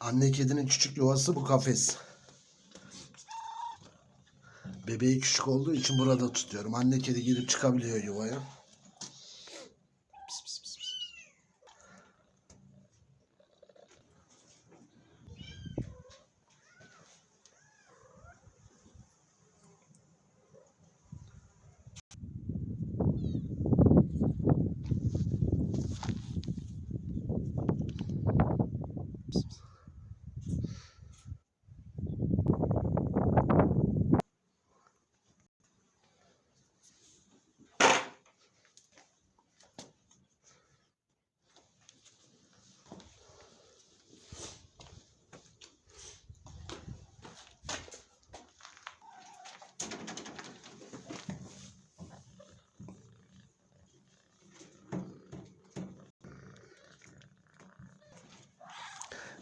Anne kedinin küçük yuvası bu kafes. Bebeği küçük olduğu için burada tutuyorum. Anne kedi girip çıkabiliyor yuvaya.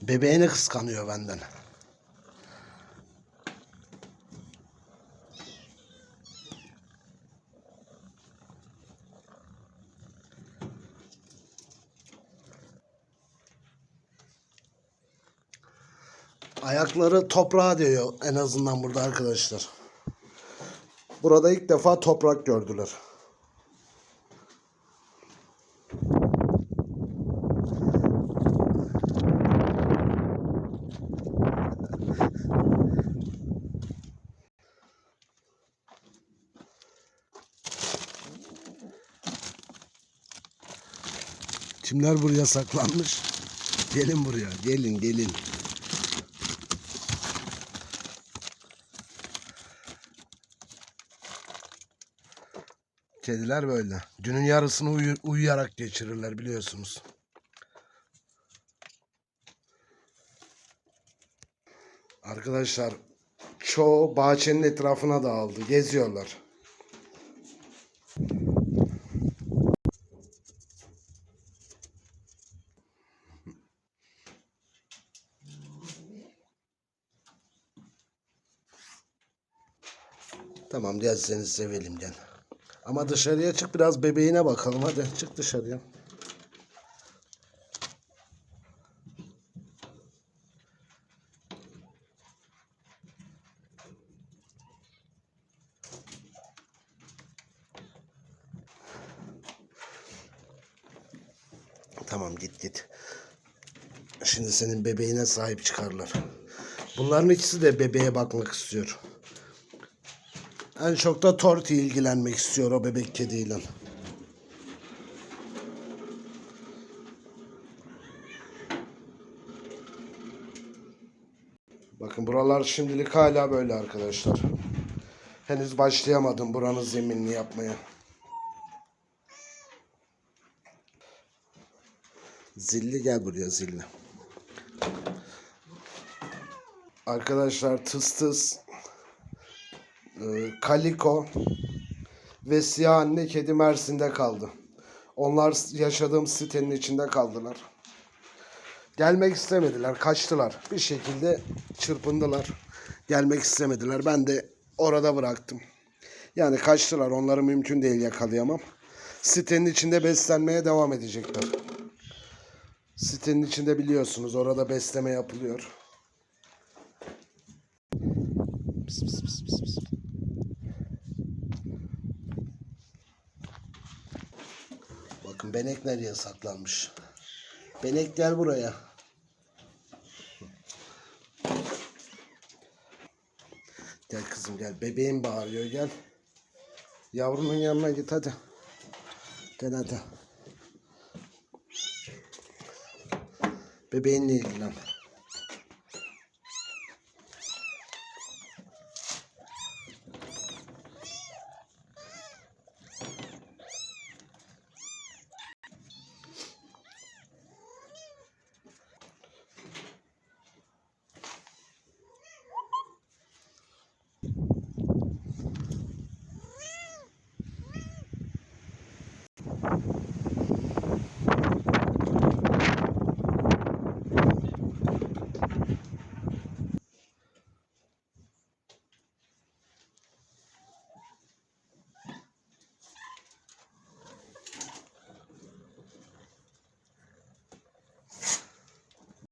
Bebeğini kıskanıyor benden. Ayakları toprağa değiyor en azından burada arkadaşlar. Burada ilk defa toprak gördüler. Kimler buraya saklanmış? Gelin buraya. Gelin gelin. Kediler böyle. Günün yarısını uyu- uyuyarak geçirirler biliyorsunuz. Arkadaşlar çoğu bahçenin etrafına dağıldı. Geziyorlar. Tamam gel seni sevelim gel. Ama dışarıya çık biraz bebeğine bakalım hadi çık dışarıya. Tamam git git. Şimdi senin bebeğine sahip çıkarlar. Bunların ikisi de bebeğe bakmak istiyor. En çok da Torti ilgilenmek istiyor o bebek kediyle. Bakın buralar şimdilik hala böyle arkadaşlar. Henüz başlayamadım buranın zeminini yapmaya. Zilli gel buraya zilli. Arkadaşlar tıs tıs Kaliko ve Siyah Anne Kedi Mersin'de kaldı. Onlar yaşadığım sitenin içinde kaldılar. Gelmek istemediler, kaçtılar. Bir şekilde çırpındılar. Gelmek istemediler. Ben de orada bıraktım. Yani kaçtılar. Onları mümkün değil yakalayamam. Sitenin içinde beslenmeye devam edecekler. Sitenin içinde biliyorsunuz orada besleme yapılıyor. Bakın benek nereye saklanmış. Benek gel buraya. Gel kızım gel. Bebeğim bağırıyor gel. Yavrunun yanına git hadi. Gel hadi. Bebeğinle ilgilen.